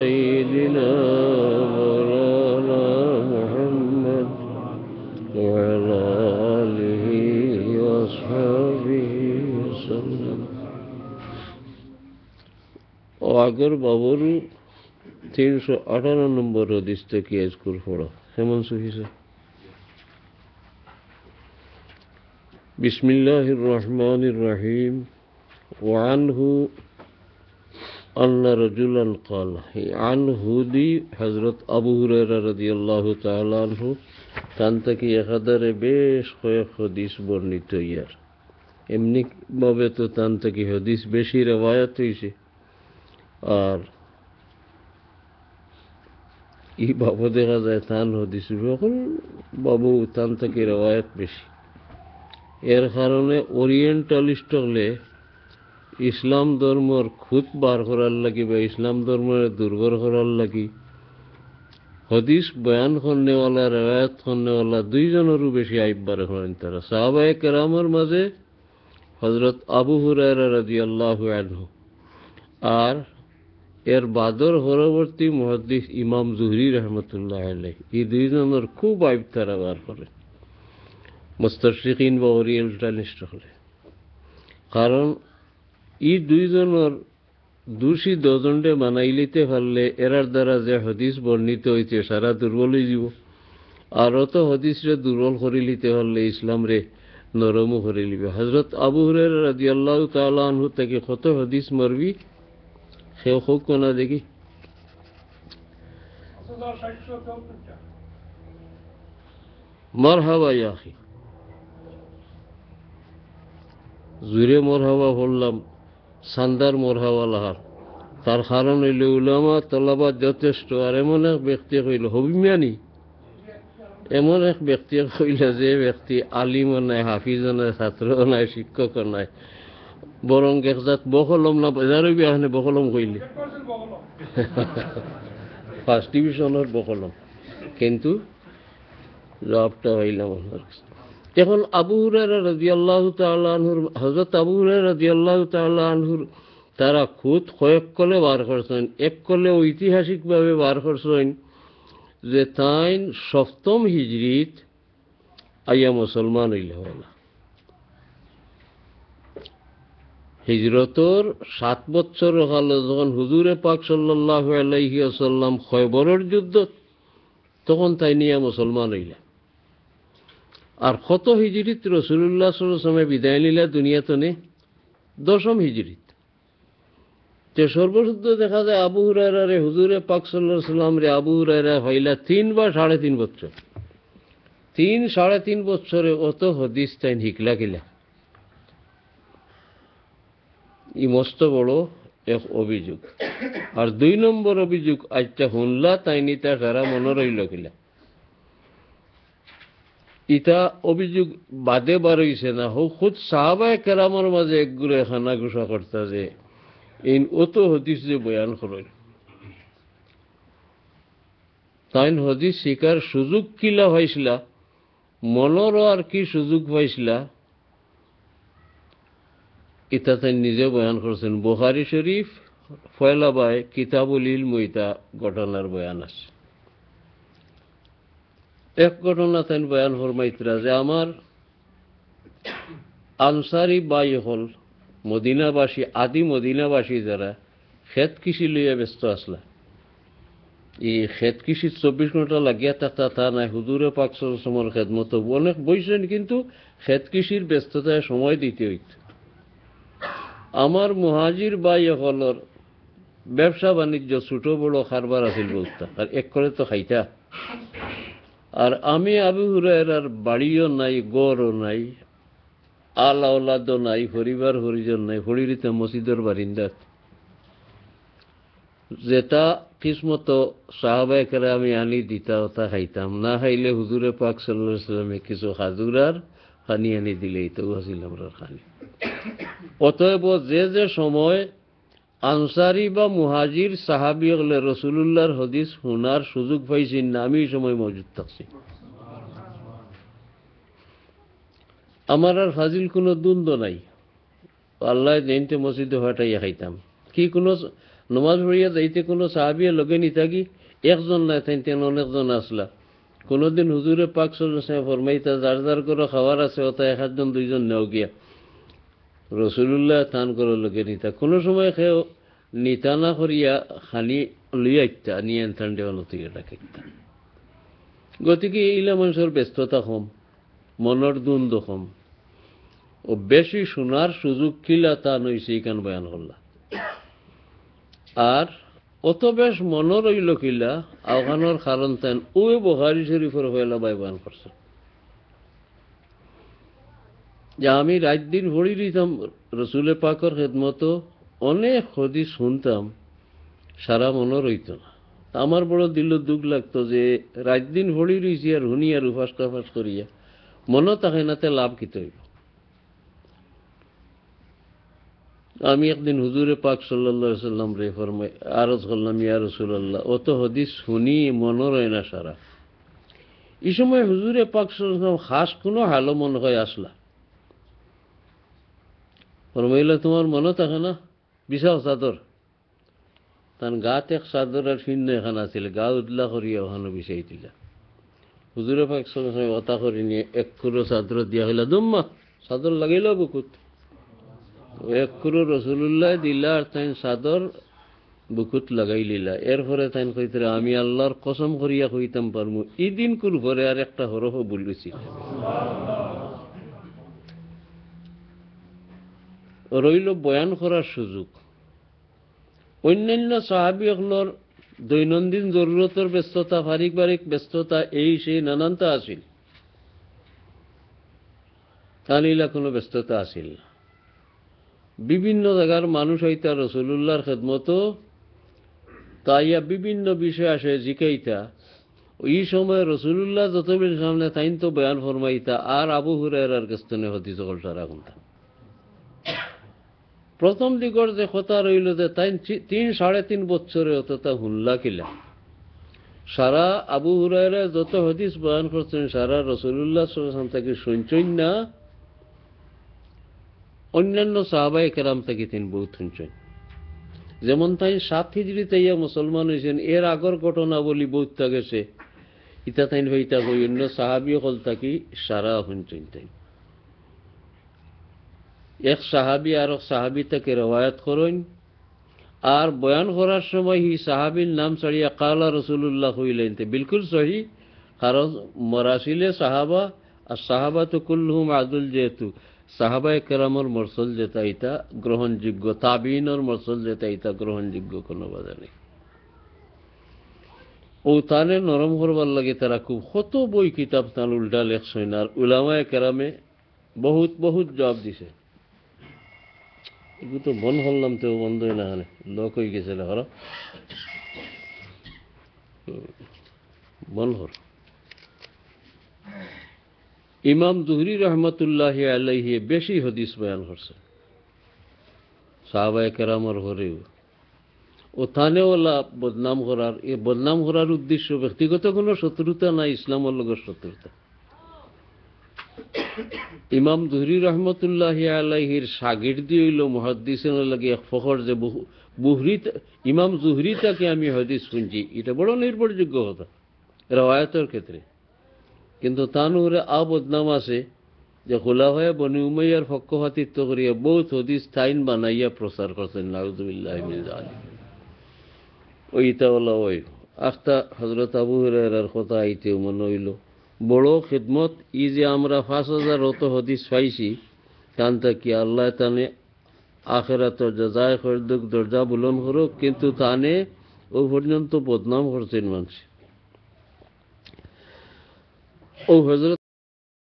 سيدنا مولانا محمد وعلى آله وأصحابه وسلم আগের বাবুর তিনশো আঠারো নম্বর হদিস থেকে আজকুর পড়া কেমন সহিছে بسم الله الرحمن الرحيم وعنه আল্লাহ রজুলান কল আন হুদি হজরত আবু হুরেরা রদি আল্লাহ তালহু তান থেকে একাধারে বেশ কয়েক হদিস বর্ণিত ইয়ার। এমনিভাবে তো তান থেকে হদিস বেশি রেওয়ায়ত আর ই বাবু দেখা যায় তান হদিস এখন বাবু তান থেকে রেওয়ায়ত বেশি। এর কারণে ওরিয়েন্টালিস্ট হলে ইসলাম ধর্মর খুদ বার করার লাগি বা ইসলাম ধর্মের দুর্বল করার লাগি, হদিস বয়ান করনেওয়ালা, রেওয়ায়ত করনেওয়ালা দুইজনেরও বেশি আইবার করেন তারা। সাহাবায়ে কেরামের মাঝে হজরত আবু হুরায়রা রাজি আল্লাহ আনহু আর এর বাদর পরবর্তী মহাদ্দিস ইমাম জুহরি রহমতুল্লাহ আলাই এই দুইজনের খুব আইব তারা বার করে। মুস্তশিকিন বা ওরিয়েন্টালিস্ট হলে কারণ ই দুইজনের দোষী দজনটে মানাই লিতে পারলে এরার দ্বারা যে হদিস বর্ণিত হইতে সারা দুর্বল হয়ে যাব। আর অত হদিসরে দুর্বল করে লিতে পারলে ইসলাম রে নরমও করে লিবে হজরত আবু হুরের রাজি আল্লাহ তালু থেকে কত হদিস মরবি? সে হোক না দেখি। মারহাবা ইয়াখি জুড়ে মরহাবা বললাম সান্দার মরহাবা লাহার তার কারণ হইল উলামা তলাবাদ যথেষ্ট, আর এমন এক ব্যক্তি কইল হবিমিয়ানি এমন এক ব্যক্তি কইল যে ব্যক্তি আলিমও নাই হাফিজও নাই ছাত্রও নাই শিক্ষকও নাই। বরং একজাত বকলম না বাজারও বিয়াখানে বকলম কইলে ফার্স্ট ডিভিশনের বকলম কিন্তু, জবাবটা হইলাম আপনার কাছে এখন আবু হুরারা রাজিয়াল্লাহ তাল্লাহর হজরত আবু হুরারা রাজিয়াল্লাহ তাল্লাহর তারা খুদ কয়েক কলে বার করছেন, এক কলে ঐতিহাসিকভাবে বার করছেন যে তাই সপ্তম হিজড়িত আইয়া মুসলমান হইলে হলা হিজরতর সাত বছর কালে যখন হুজুরে পাক সাল্লাহ আলাইহি আসাল্লাম খয়বরের যুদ্ধ, তখন তাই নিয়ে মুসলমান হইলা আর কত হিজড়িত রসুল্লাহ সাল্লামে বিদায় নিলা দুনিয়াতে নে দশম হিজড়িত। তে সর্বশুদ্ধ দেখা যায় আবু হুরারা রে, হুজুরে পাক সাল্লাহ সাল্লাম রে, আবু হুরারা হইলা তিন বা সাড়ে তিন বছর তিন, সাড়ে তিন বছরে অত হদিস তাই হিকলা কিলা ই মস্ত বড় এক অভিযোগ। আর দুই নম্বর অভিযোগ আজটা শুনলা তাই নিতা সারা মনে রইল কিলা ইটা অভিযোগ বাদে বারইছে না হোক খুদ সাহাবায় কেরামর মাঝে একগুলো খানা গুসা করতা যে, ইন অত হদিস যে বয়ান করেন। তাইন হদিস শিকার সুযোগ কিলা হয়েছিলা মনেরও আর কি সুযোগ পাইছিলা, ইতা তাই নিজে বয়ান করছেন। বোহারি শরীফ ফয়লাবায় কিতাবুল ইলম, ইতা ঘটনার বয়ান আছে। এক ঘটনা তাই বয়ান ফরমাইতরা যে আমার আনসারি বাই হল মদিনাবাসী, আদি মদিনাবাসী যারা খেত কৃষি লইয়া ব্যস্ত আসলা। এই খেত কৃষির চব্বিশ ঘণ্টা লাগিয়া থাকতা তা নাই হুদুরে পাক সমর খেদমতো অনেক বইছেন কিন্তু খেত কৃষির ব্যস্ততায় সময় দিতে হইত। আমার মহাজির বাই হলর ব্যবসা বাণিজ্য ছোট বড় কারবার আছিল বলতা। আর এক করে তো খাইতা। আর আমি আবু হুরায়রার বাড়িও নাই, গড়ও নাই আল আওলাদও নাই পরিবার হরিজন নাই, হরিরিতে মসজিদের বারিন্দাত যেটা কিসমতো সাহাবাই করে আমি আনি দিতা ওটা খাইতাম। না খাইলে হুজুরে পাক সাল্লাহ সাল্লামে কিছু হাজুরার খানি আনি দিলে এটাও আছিল আমরা খানি। অতএব যে যে সময় আনসারি বা মুহাজির সাহাবি হলে রসুল্লাহর হদিস শোনার সুযোগ পাইছি না। আমি সময় মজুদ থাকছি। আমার আর ফাজিল কোনো দ্বন্দ্ব নাই। আল্লাহ জেনতে মসজিদে হটাইয়া খাইতাম। কি কোনো নমাজ পড়িয়া যাইতে কোনো সাহাবিয়া লগে নি থাকি? একজন নাই তাই তেন অনেকজন আসলা। কোনোদিন হুজুরে পাক সে ফরমাইতা, যার যার করে খাবার আছে ওটা এক দুইজন নেও গিয়া। রসুল্লাহ থান করে লগে নিতা। কোনো সময় খেয়ে নিতা না করিয়া খানি লইয়া ইত্যা নিয়ে থান দেওয়া নতুন ডাকিতা গতিকে এইলা মানুষের ব্যস্ততা কম মনের দ্বন্দ্ব কম। ও বেশি শোনার সুযোগ কিলা তা নইছে এইখান বয়ান করলা। আর অত বেশ মনে রইল কিলা আহ্বানোর কারণ তেন ওই বহারি শরীফের হইলা বাই বয়ান করছে। যে আমি রাত দিন ভরি দিতাম রসুলে পাকর খেদমত অনেক হদি শুনতাম, সারা মনে রইত না। আমার বড় দিল দুঃখ লাগতো যে রাত দিন ভরি রইছি আর হুনি আর উপাস কাফাস করিয়া মনে থাকে নাতে লাভ কি তৈব। আমি একদিন হুজুরে পাক সাল্লাহ সাল্লাম রে ফরমাই, আরজ করলাম, ইয়া রসুল্লাহ অত হদিস শুনি মনে রয় না সারা। এই সময় হুজুরে পাক সাল্লাম খাস কোনো হালো মনে হয় আসলা। ফরমাইলে তোমার মনে থাকে না? বিশাল চাদর তার গাত এক চাদর আর শূন্য এখান আছিল, গা উদলা করিয়া ওখানে বিছাই দিলা হুজুরে পাক সাল্লাম অতা করে নিয়ে, এক কুরো চাদর দিয়া হইলা। দুম্মা চাদর লাগাইল বুকুত। এক কুরো রসুল্লাহ দিলা আর তাই চাদর বুকুত লাগাই লিলা। এরপরে তাই কইতে আমি আল্লাহর কসম করিয়া কইতাম পারমু ইদিন কুর পরে আর একটা হরফ বলিছি রইল বয়ান করার সুযোগ। অন্যান্য সাহাবিসকলৰ দৈনন্দিন জৰুরতের ব্যস্ততা, পারিবারিক ব্যস্ততা, এই সেই নানানটা আছিল। তালিলা কোনো ব্যস্ততা আছিল না। বিভিন্ন জায়গার মানুষ হইতা রসুল্লাহর খেদমতো, তাইয়া বিভিন্ন বিষয় আসে জিকাইতা। এই সময় রসুল্লাহ যতবেল সামনে তাইন তো বয়ান ফরমাইতা, আর আবু হুরার আর কেস্তনে হতি সকল সারা প্রথম দিগর যে কথা রইল যে তাই তিন সাড়ে তিন বছরে অতটা হুল্লা কিলা। সারা আবু হুরায়রা যত হদিস বয়ান করছেন, সারা রসুল্লাহ তাকে শুনছেন না, অন্যান্য সাহাবাই কেরাম থেকে তিনি বহুত শুনছেন। যেমন তাই সাত হিজড়িতে ইয়া মুসলমান হয়েছেন এর আগর ঘটনা বলি বহুত গেছে ইতা তাইন হইতা কই অন্য সাহাবি হল থাকি সারা শুনছেন তাই। এক সাহাবি আর এক সাহাবি থেকে রওয়ায়াত করেন। আর বয়ান করার সময় হি সাহাবির নাম ছাড়িয়া কালা রসুল্লাহ হইলেন। বিলকুল সহি, কারণ মরাসিলে সাহাবা, আর সাহাবা তো কুল্লুহুম আদুল যেহেতু। সাহাবায় কেরামর মরসল যেটা ইটা গ্রহণযোগ্য তাবিনর মরসল যেটা ইটা গ্রহণযোগ্য, কোনো বাধা নেই। ও তানে নরম করবার লাগে তারা খুব কত বই কিতাব তান উল্টা লেখছেন, আর উলামায় কেরামে বহুত বহুত জবাব দিছে। এগুলো তো বন হলাম তো বন্ধ না হানে লোক হয়ে গেছে হর। বন হর। ইমাম দুহরি রহমতুল্লাহ আলাইহি বেশি হদিস বয়ান করছে। সাহাবায় কেরামর হরেও। ও থানেওয়ালা বদনাম করার, এ বদনাম করার উদ্দেশ্য ব্যক্তিগত কোনো শত্রুতা নাই ইসলামের লগের শত্রুতা। ইমাম দুহরি রহমতুল্লাহ আলাইহির শাগির্দি হইল মহাদ্দিসের লাগে ফখর যে বুহরি ইমাম জুহরি তাকে আমি হদিস শুনছি। এটা বড় নির্ভরযোগ্য কথা, রওয়ায়তের ক্ষেত্রে। কিন্তু উপরে আ বদনাম আছে যে খোলা হয়ে বনি উমাইয়ার পক্ষপাতিত্ব করিয়া বহুত হদিস তাইন বানাইয়া প্রচার করছেন, নাউজুবিল্লাহ ওই ইতাওয়ালা ওই আখতা হজরত আবু হুরায়রার কথা আইতেও মনে হইল। বড় খিদমত ই যে আমরা পাঁচ হাজার অত হদিস পাইছি তান কি আল্লাহ তানে আখেরাত যায় খরদুক দরজা বুলন করুক, কিন্তু তানে ও পর্যন্ত বদনাম করছেন মানুষ। ও হজরত